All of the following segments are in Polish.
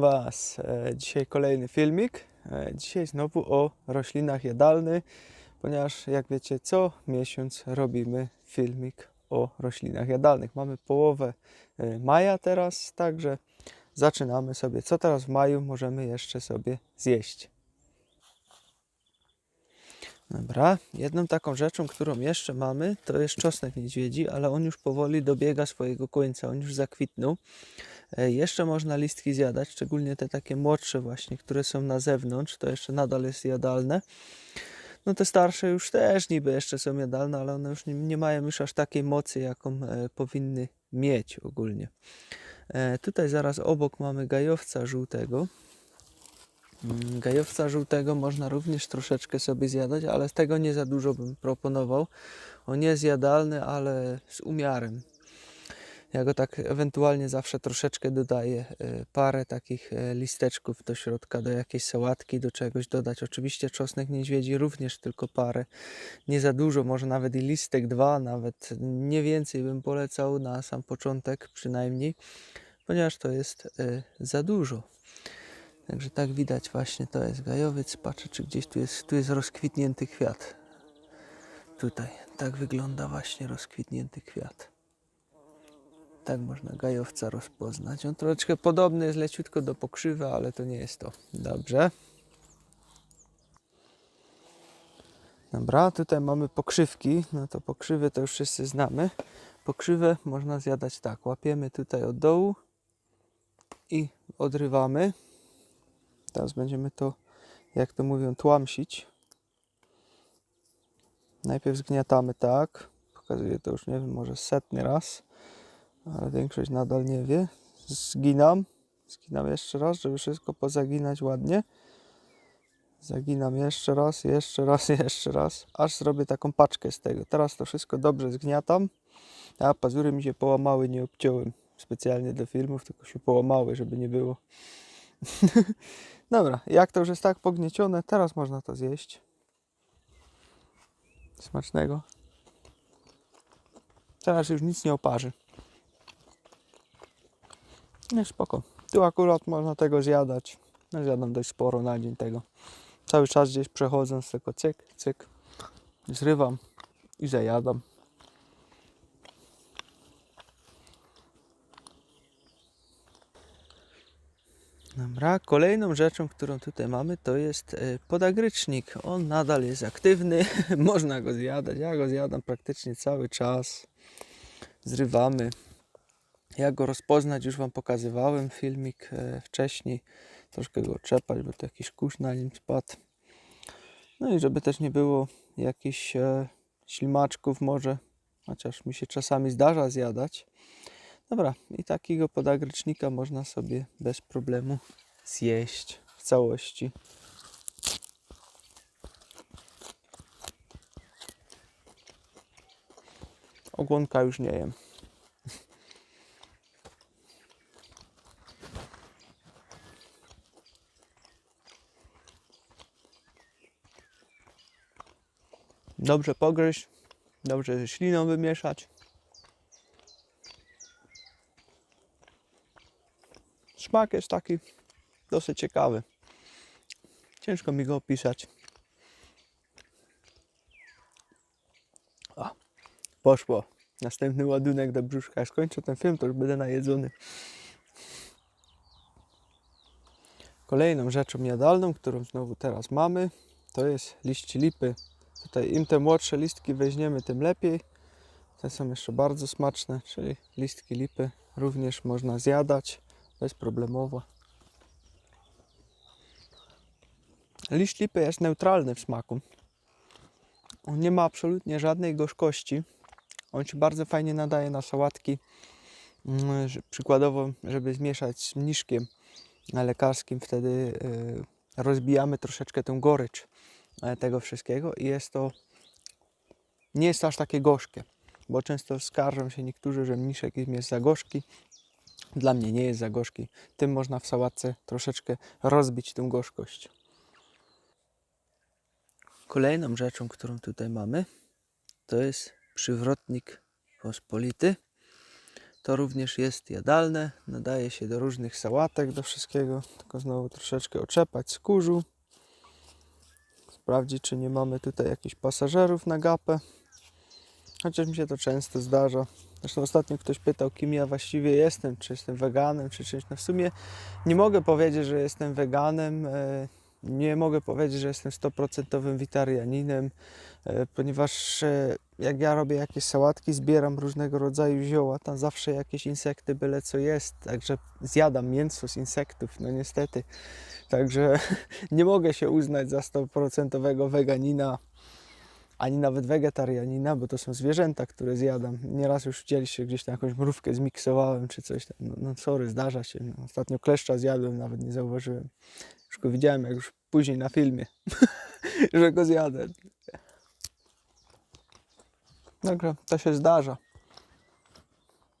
Was. E, Dzisiaj kolejny filmik. E, Dzisiaj znowu o roślinach jadalnych, ponieważ jak wiecie, co miesiąc robimy filmik o roślinach jadalnych. Mamy połowę e, maja teraz, także zaczynamy sobie. Co teraz w maju możemy jeszcze sobie zjeść? Dobra, jedną taką rzeczą, którą jeszcze mamy, to jest czosnek niedźwiedzi, ale on już powoli dobiega swojego końca, on już zakwitnął. E, Jeszcze można listki zjadać, szczególnie te takie młodsze właśnie, które są na zewnątrz, to jeszcze nadal jest jadalne. No te starsze już też niby jeszcze są jadalne, ale one już nie, mają już aż takiej mocy, jaką e, powinny mieć ogólnie. E, tutaj zaraz obok mamy gajowca żółtego. Mm, Gajowca żółtego można również troszeczkę sobie zjadać, ale tego nie za dużo bym proponował. On jest jadalny, ale z umiarem. Ja go tak ewentualnie zawsze troszeczkę dodaję. e, Parę takich e, listeczków do środka, do jakiejś sałatki, do czegoś dodać. Oczywiście czosnek niedźwiedzi również tylko parę. Nie za dużo, może nawet i listek dwa, nawet nie więcej bym polecał na sam początek przynajmniej, ponieważ to jest e, za dużo. Także tak widać właśnie to jest gajowiec. Patrzę czy gdzieś tu jest, tu jest rozkwitnięty kwiat. Tutaj, tak wygląda właśnie rozkwitnięty kwiat. Tak można gajowca rozpoznać. On troszeczkę podobny jest leciutko do pokrzywy, ale to nie jest to. Dobrze. Dobra, tutaj mamy pokrzywki. No to pokrzywy to już wszyscy znamy. Pokrzywę można zjadać tak. Łapiemy tutaj od dołu i odrywamy. Teraz będziemy to, jak to mówią, tłamsić. Najpierw zgniatamy tak. Pokazuję to już, nie wiem, może setny raz ale większość nadal nie wie. Zginam. Zginam jeszcze raz, żeby wszystko pozaginać ładnie. Zaginam jeszcze raz, jeszcze raz, jeszcze raz, aż zrobię taką paczkę z tego. Teraz to wszystko dobrze zgniatam. A pazury mi się połamały, nie obciąłem specjalnie do filmów, tylko się połamały, żeby nie było. Dobra, jak to już jest tak pogniecione, teraz można to zjeść. Smacznego. Teraz już nic nie oparzy. Nie, spoko. Tu akurat można tego zjadać. No, zjadam dość sporo na dzień tego. Cały czas gdzieś przechodząc, tylko cyk, cyk. Zrywam i zajadam. Dobra, kolejną rzeczą, którą tutaj mamy, to jest e, podagrycznik. On nadal jest aktywny, można go zjadać. Ja go zjadam praktycznie cały czas. Zrywamy. Jak go rozpoznać, już Wam pokazywałem filmik e, wcześniej. Troszkę go trzepać, bo to jakiś kurz na nim spadł. No i żeby też nie było jakichś e, ślimaczków może, chociaż mi się czasami zdarza zjadać. Dobra, i takiego podagrycznika można sobie bez problemu zjeść w całości. Ogonka już nie jem. Dobrze pogryźć, dobrze ze śliną wymieszać. Smak jest taki dosyć ciekawy. Ciężko mi go opisać. O, poszło. Następny ładunek do brzuszka. Jak skończę ten film, to już będę najedzony. Kolejną rzeczą jadalną, którą znowu teraz mamy, to jest liść lipy. Tutaj im te młodsze listki weźmiemy, tym lepiej. Te są jeszcze bardzo smaczne, czyli listki lipy również można zjadać bezproblemowo. Liść lipy jest neutralny w smaku. On nie ma absolutnie żadnej gorzkości. On się bardzo fajnie nadaje na sałatki. Mm, Przykładowo, żeby zmieszać z mniszkiem lekarskim, wtedy y, rozbijamy troszeczkę tę gorycz e, tego wszystkiego i jest to nie jest aż takie gorzkie, bo często skarżą się niektórzy, że mniszek jest za gorzki. Dla mnie nie jest za gorzki. Tym można w sałatce troszeczkę rozbić tę gorzkość. Kolejną rzeczą, którą tutaj mamy, to jest przywrotnik pospolity. To również jest jadalne, nadaje się do różnych sałatek, do wszystkiego. Tylko znowu troszeczkę oczepać z kurzu. Sprawdzić, czy nie mamy tutaj jakichś pasażerów na gapę. Chociaż mi się to często zdarza. Zresztą ostatnio ktoś pytał, kim ja właściwie jestem, czy jestem weganem, czy czymś. No w sumie nie mogę powiedzieć, że jestem weganem. e, Nie mogę powiedzieć, że jestem stoprocentowym witarianinem, e, ponieważ e, jak ja robię jakieś sałatki, zbieram różnego rodzaju zioła, tam zawsze jakieś insekty, byle co jest, także zjadam mięso z insektów, no niestety. Także nie mogę się uznać za stoprocentowego weganina, ani nawet wegetarianina, bo to są zwierzęta, które zjadam. Nieraz już widzieliście gdzieś tam jakąś mrówkę zmiksowałem czy coś tam. No, no sorry, zdarza się. No, ostatnio kleszcza zjadłem, nawet nie zauważyłem. Już go widziałem, jak już później na filmie, że go zjadę. Także to się zdarza.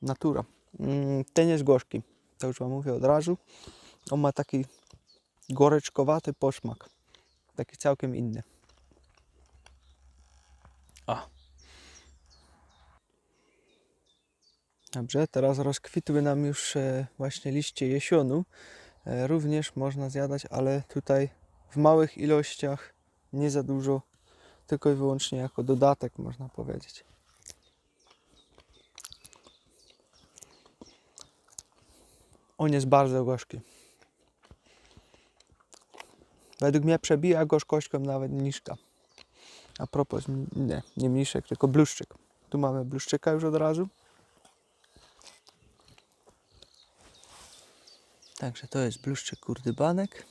Natura. Mm, Ten jest gorzki. To już Wam mówię od razu. On ma taki goryczkowaty posmak. Taki całkiem inny. Dobrze, teraz rozkwitły nam już e, właśnie liście jesionu. E, Również można zjadać, ale tutaj w małych ilościach, nie za dużo, tylko i wyłącznie jako dodatek można powiedzieć. On jest bardzo gorzki. Według mnie przebija gorzkością nawet mniszka. A propos, nie, nie mniszek, tylko bluszczyk. Tu mamy bluszczyka już od razu. Także to jest bluszczyk kurdybanek.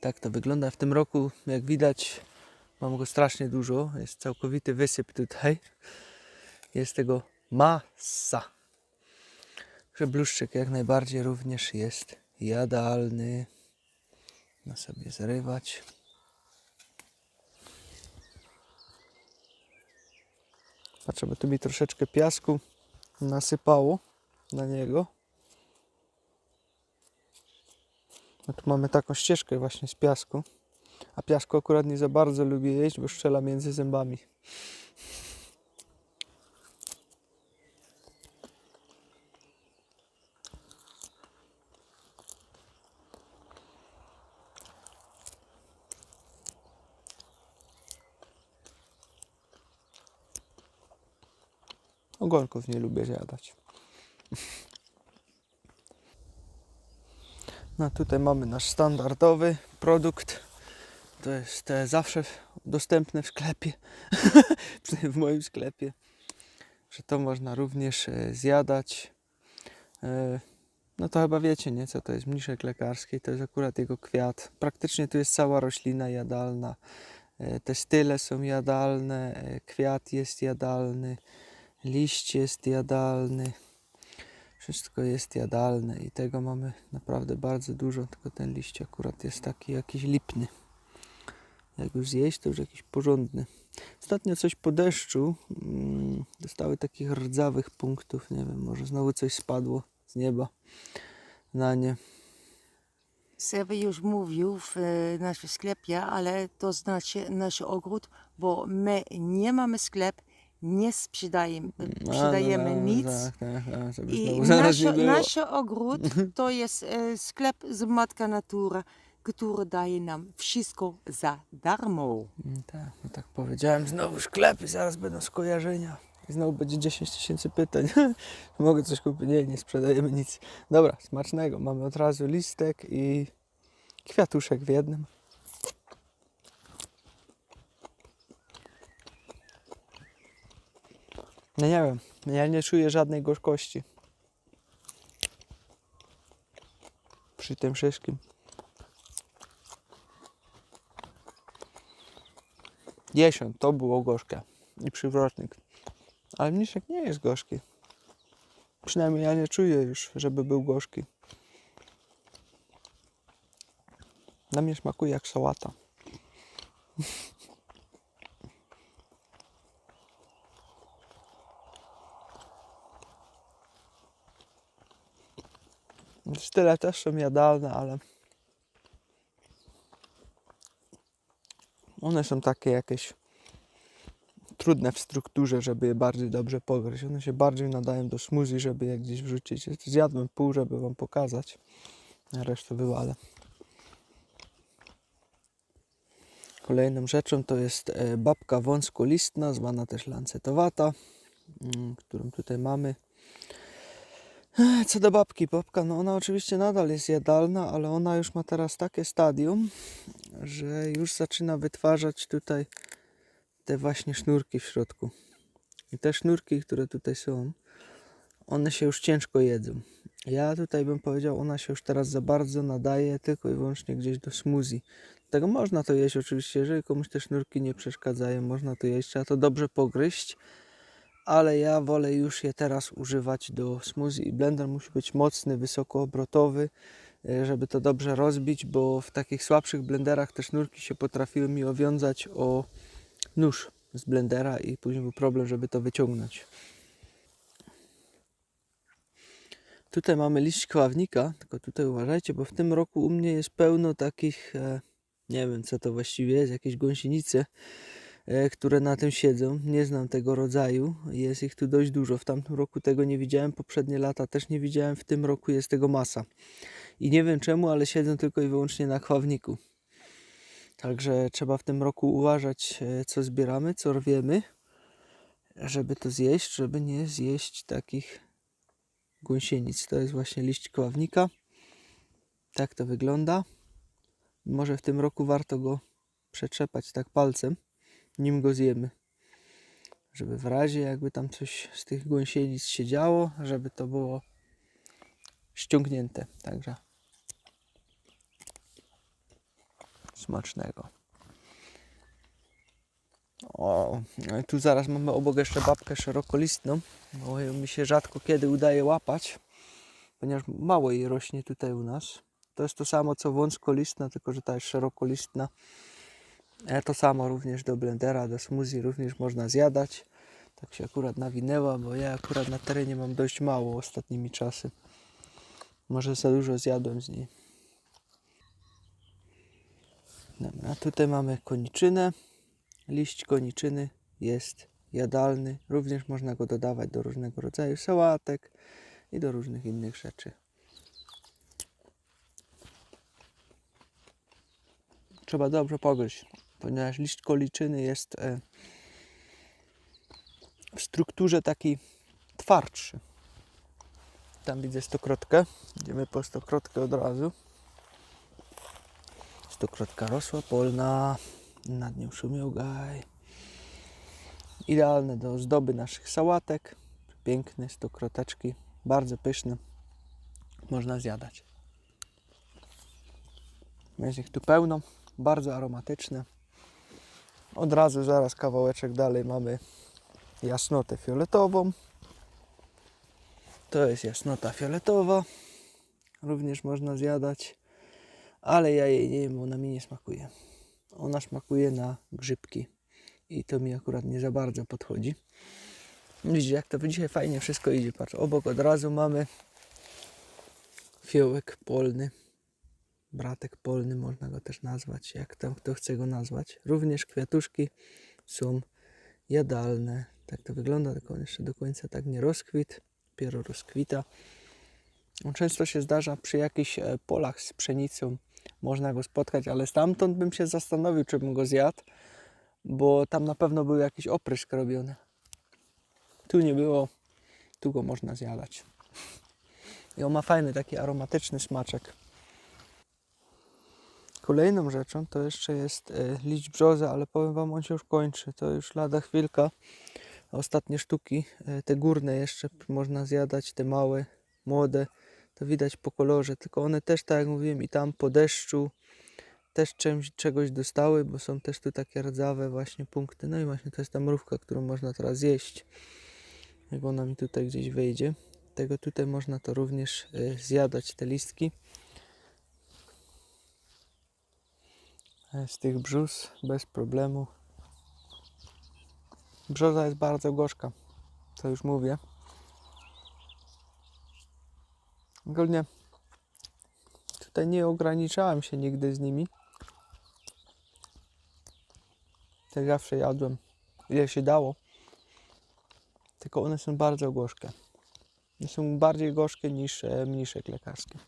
Tak to wygląda w tym roku. Jak widać, mam go strasznie dużo. Jest całkowity wysyp tutaj. Jest tego masa. Że bluszczyk jak najbardziej również jest jadalny. Na sobie zrywać. Patrzę, bo tu mi troszeczkę piasku nasypało na niego. No tu mamy taką ścieżkę właśnie z piasku. A piasku akurat nie za bardzo lubię jeść, bo strzela między zębami. Ogonków nie lubię zjadać. No tutaj mamy nasz standardowy produkt. To jest e, zawsze dostępne w sklepie. W moim sklepie. Że to można również e, zjadać. E, No to chyba wiecie, nie? Co to jest mniszek lekarski. To jest akurat jego kwiat. Praktycznie tu jest cała roślina jadalna. Te style są jadalne. Kwiat jest jadalny. Liść jest jadalny. Wszystko jest jadalne i tego mamy naprawdę bardzo dużo, tylko ten liść akurat jest taki jakiś lipny. Jak już zjeść, to już jakiś porządny. Ostatnio coś po deszczu mm, dostały takich rdzawych punktów, nie wiem, może znowu coś spadło z nieba na nie. Seby już mówił w e, naszym sklepie, ale to znaczy nasz ogród, bo my nie mamy sklep, nie sprzedajemy, sprzedajemy A, no, nic. Tak, tak, tak, żeby I nie nasz, ogród to jest e, sklep z Matka Natura, który daje nam wszystko za darmo. Mm, Tak, no tak powiedziałem, znowu sklepy, zaraz będą skojarzenia. I znowu będzie 10 tysięcy pytań. Mogę coś kupić? Nie, nie sprzedajemy nic. Dobra, smacznego. Mamy od razu listek i kwiatuszek w jednym. No nie wiem, ja nie czuję żadnej gorzkości. Przy tym wszystkim. Jesień to było gorzkie i przywrotnik. Ale mniszek nie jest gorzki. Przynajmniej ja nie czuję już, żeby był gorzki. Na mnie smakuje jak sałata. Style też są jadalne, ale one są takie jakieś trudne w strukturze, żeby je bardziej dobrze pogryźć. One się bardziej nadają do smoothie, żeby je gdzieś wrzucić. Zjadłem pół, żeby wam pokazać. Resztę wywalę. Kolejną rzeczą to jest e, babka wąskolistna, zwana też lancetowata, mm, którą tutaj mamy. Co do babki, babka, no ona oczywiście nadal jest jadalna, ale ona już ma teraz takie stadium, że już zaczyna wytwarzać tutaj te właśnie sznurki w środku. I te sznurki, które tutaj są, one się już ciężko jedzą. Ja tutaj bym powiedział, ona się już teraz za bardzo nadaje tylko i wyłącznie gdzieś do smoothie. Tego można to jeść oczywiście, jeżeli komuś te sznurki nie przeszkadzają, można to jeść, trzeba to dobrze pogryźć, ale ja wolę już je teraz używać do smoothie blender musi być mocny, wysokoobrotowy, e, żeby to dobrze rozbić, bo w takich słabszych blenderach te sznurki się potrafiły mi owiązać o nóż z blendera i później był problem, żeby to wyciągnąć. Tutaj mamy liść kławnika, tylko tutaj uważajcie, bo w tym roku u mnie jest pełno takich, e, nie wiem co to właściwie jest, jakieś gąsienice, które na tym siedzą. Nie znam tego rodzaju, jest ich tu dość dużo. W tamtym roku tego nie widziałem, poprzednie lata też nie widziałem, w tym roku jest tego masa. I nie wiem czemu, ale siedzą tylko i wyłącznie na kławniku. Także trzeba w tym roku uważać, e, co zbieramy, co rwiemy, żeby to zjeść, żeby nie zjeść takich gąsienic. To jest właśnie liść kławnika. Tak to wygląda. Może w tym roku warto go przetrzepać tak palcem, nim go zjemy. Żeby w razie jakby tam coś z tych gąsienic się działo, żeby to było ściągnięte. Także smacznego. O, no tu zaraz mamy obok jeszcze babkę szerokolistną, bo ją mi się rzadko kiedy udaje łapać, ponieważ mało jej rośnie tutaj u nas. To jest to samo co wąskolistna, tylko że ta jest szerokolistna. E, To samo również do blendera, do smoothie również można zjadać. Tak się akurat nawinęła, bo ja akurat na terenie mam dość mało ostatnimi czasy. Może za dużo zjadłem z niej. Dobra, tutaj mamy koniczynę. Liść koniczyny jest jadalny. Również można go dodawać do różnego rodzaju sałatek i do różnych innych rzeczy. Trzeba dobrze pogryźć, ponieważ liść koniczyny jest e, w strukturze taki twardszy. Tam widzę stokrotkę. Idziemy po stokrotkę od razu. Stokrotka rosła polna, nad nią szumiał gaj. Idealne do ozdoby naszych sałatek. Piękne stokroteczki, bardzo pyszne. Można zjadać. Jest ich tu pełno, bardzo aromatyczne. Od razu zaraz kawałeczek dalej mamy jasnotę fioletową. To jest jasnota fioletowa. Również można zjadać, ale ja jej nie jem, ona mi nie smakuje. Ona smakuje na grzybki i to mi akurat nie za bardzo podchodzi. Widzicie, jak to dzisiaj fajnie wszystko idzie. Patrz, obok od razu mamy fiołek polny. Bratek polny można go też nazwać, jak tam kto chce go nazwać. Również kwiatuszki są jadalne. Tak to wygląda, tylko on jeszcze do końca tak nie rozkwit. Dopiero rozkwita. On Często się zdarza przy jakichś e, polach z pszenicą. Można go spotkać, ale stamtąd bym się zastanowił, czy bym go zjadł, bo tam na pewno był jakiś oprysk robiony. Tu nie było, tu go można zjadać. I on ma fajny, taki aromatyczny smaczek. Kolejną rzeczą to jeszcze jest e, liść brzoza, ale powiem Wam, on się już kończy. To już lada chwilka. Ostatnie sztuki, e, te górne jeszcze można zjadać, te małe, młode. To widać po kolorze, tylko one też, tak jak mówiłem, i tam po deszczu też czymś, czegoś dostały, bo są też tu takie rdzawe właśnie punkty. No i właśnie to jest ta mrówka, którą można teraz jeść. Jak ona mi tutaj gdzieś wejdzie. Tego tutaj można to również e, zjadać, te listki. Z tych brzus bez problemu. Brzoza jest bardzo gorzka, to już mówię. Ogólnie tutaj nie ograniczałem się nigdy z nimi. Tak zawsze jadłem ile się dało. Tylko one są bardzo gorzkie. Są bardziej gorzkie niż e, mniszek lekarski.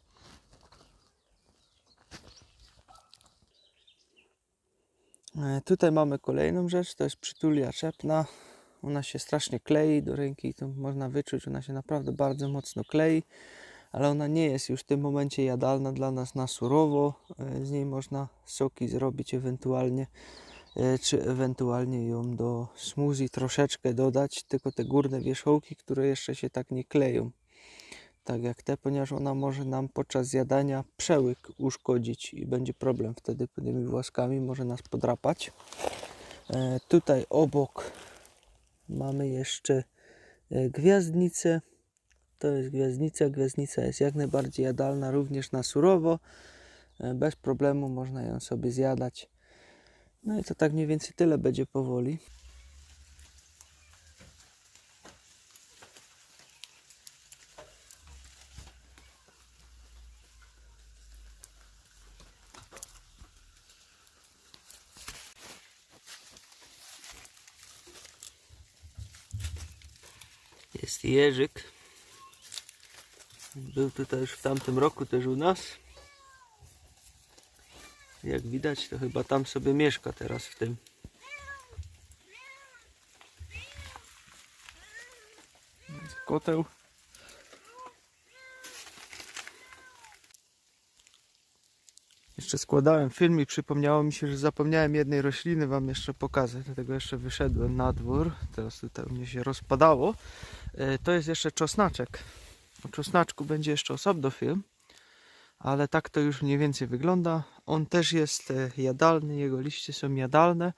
Tutaj mamy kolejną rzecz, to jest przytulia czepna. Ona się strasznie klei do ręki, to można wyczuć, ona się naprawdę bardzo mocno klei, ale ona nie jest już w tym momencie jadalna dla nas na surowo. E, Z niej można soki zrobić ewentualnie, e, czy ewentualnie ją do smoothie troszeczkę dodać, tylko te górne wierzchołki, które jeszcze się tak nie kleją. Tak jak te, ponieważ ona może nam podczas zjadania przełyk uszkodzić i będzie problem wtedy tymi włoskami, może nas podrapać. E, tutaj obok mamy jeszcze e, gwiazdnicę. To jest gwiazdnica. Gwiazdnica jest jak najbardziej jadalna, również na surowo. E, Bez problemu można ją sobie zjadać. No i to tak mniej więcej tyle będzie powoli. Jerzyk. Był tutaj już w tamtym roku też u nas. Jak widać, to chyba tam sobie mieszka teraz w tym. Koteł. Jeszcze składałem film i przypomniało mi się, że zapomniałem jednej rośliny Wam jeszcze pokazać, dlatego jeszcze wyszedłem na dwór. Teraz tutaj mnie się rozpadało. E, To jest jeszcze czosnaczek. O czosnaczku będzie jeszcze osobno film, ale tak to już mniej więcej wygląda. On też jest e, jadalny, jego liście są jadalne,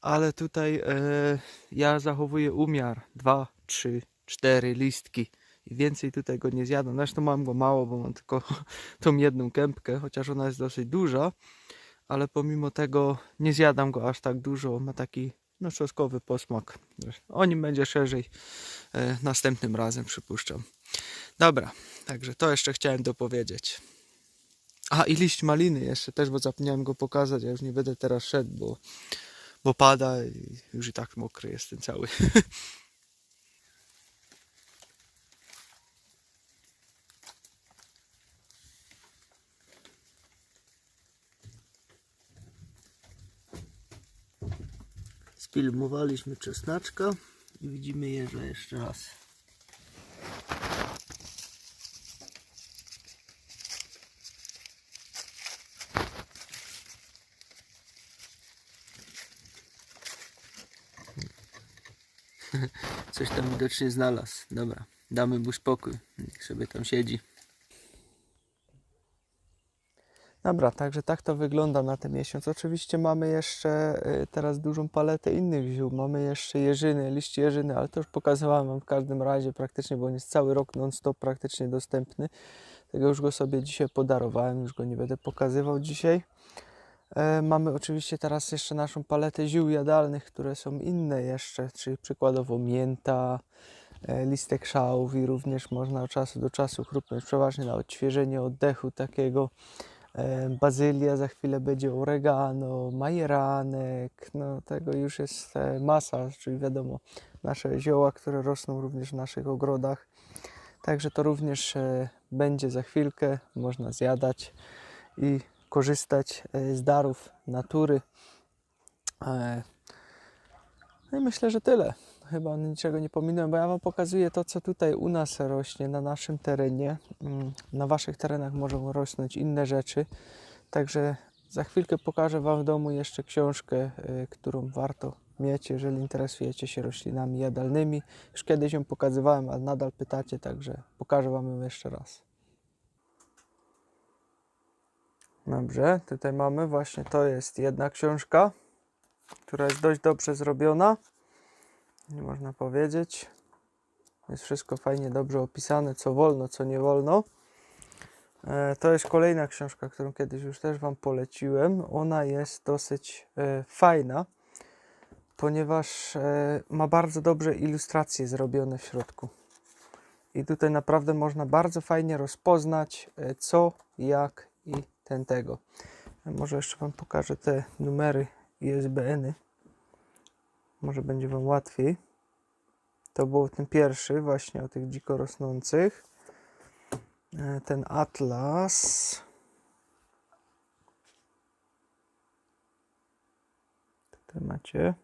ale tutaj e, ja zachowuję umiar 2, 3, 4 listki i więcej tutaj go nie zjadam. Zresztą mam go mało, bo mam tylko tą jedną kępkę, chociaż ona jest dosyć duża, ale pomimo tego nie zjadam go aż tak dużo. Ma taki no, czosnkowy posmak. O nim będzie szerzej e, następnym razem, przypuszczam. Dobra, także to jeszcze chciałem dopowiedzieć. A i liść maliny jeszcze też, bo zapomniałem go pokazać. Ja już nie będę teraz szedł, bo, bo pada i już i tak mokry jestem cały. Sfilmowaliśmy czesnaczka i widzimy jeża jeszcze raz. Coś tam widocznie znalazł. Dobra, damy mu spokój. Niech sobie tam siedzi. Dobra, także tak to wygląda na ten miesiąc. Oczywiście mamy jeszcze y, teraz dużą paletę innych ziół. Mamy jeszcze jeżyny, liście jeżyny, ale to już pokazywałem Wam w każdym razie praktycznie, bo on jest cały rok non-stop praktycznie dostępny. Tego już go sobie dzisiaj podarowałem, już go nie będę pokazywał dzisiaj. E, Mamy oczywiście teraz jeszcze naszą paletę ziół jadalnych, które są inne jeszcze, czyli przykładowo mięta, e, listek szałów i również można od czasu do czasu chrupnąć przeważnie na odświeżenie oddechu takiego. E, Bazylia, za chwilę będzie oregano, majeranek, no tego już jest e, masa, czyli wiadomo, nasze zioła, które rosną również w naszych ogrodach. Także to również e, będzie za chwilkę, można zjadać i korzystać z darów natury. No i myślę, że tyle. Chyba niczego nie pominąłem, bo ja Wam pokazuję to, co tutaj u nas rośnie, na naszym terenie. Mm, Na Waszych terenach mogą rosnąć inne rzeczy. Także za chwilkę pokażę Wam w domu jeszcze książkę, y, którą warto mieć, jeżeli interesujecie się roślinami jadalnymi. Już kiedyś ją pokazywałem, ale nadal pytacie, także pokażę Wam ją jeszcze raz. Dobrze, tutaj mamy właśnie, to jest jedna książka, która jest dość dobrze zrobiona. Nie można powiedzieć. Jest wszystko fajnie, dobrze opisane, co wolno, co nie wolno. E, To jest kolejna książka, którą kiedyś już też Wam poleciłem. Ona jest dosyć e, fajna, ponieważ e, ma bardzo dobrze ilustracje zrobione w środku. I tutaj naprawdę można bardzo fajnie rozpoznać co, jak i ten tego. Może jeszcze Wam pokażę te numery ISBN-y. Może będzie Wam łatwiej. To był ten pierwszy, właśnie o tych dziko rosnących. E, Ten atlas. Tutaj macie.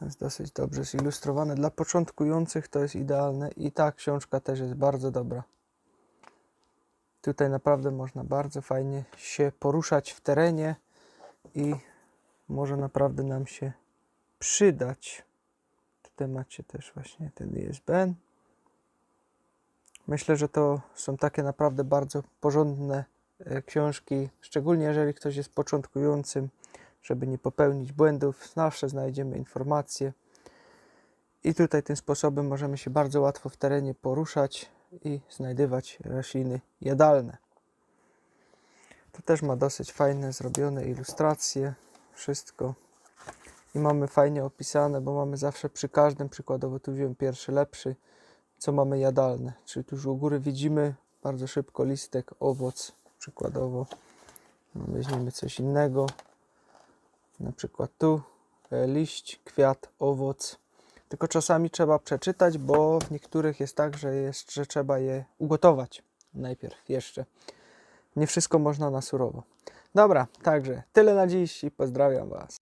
Jest dosyć dobrze zilustrowane. Dla początkujących to jest idealne i ta książka też jest bardzo dobra. Tutaj naprawdę można bardzo fajnie się poruszać w terenie i może naprawdę nam się przydać. Tutaj macie też właśnie ten ISBN. Myślę, że to są takie naprawdę bardzo porządne e, książki, szczególnie jeżeli ktoś jest początkującym, żeby nie popełnić błędów. Zawsze znajdziemy informacje. I tutaj tym sposobem możemy się bardzo łatwo w terenie poruszać i znajdywać rośliny jadalne. To też ma dosyć fajne zrobione ilustracje, wszystko. I mamy fajnie opisane, bo mamy zawsze przy każdym, przykładowo tu wziąłem pierwszy lepszy, co mamy jadalne. Czyli tu już u góry widzimy bardzo szybko listek, owoc, przykładowo. No, Weźmiemy coś innego, na przykład tu e, liść, kwiat, owoc. Tylko czasami trzeba przeczytać, bo w niektórych jest tak, że, jest, że trzeba je ugotować najpierw jeszcze. Nie wszystko można na surowo. Dobra, także tyle na dziś i pozdrawiam Was.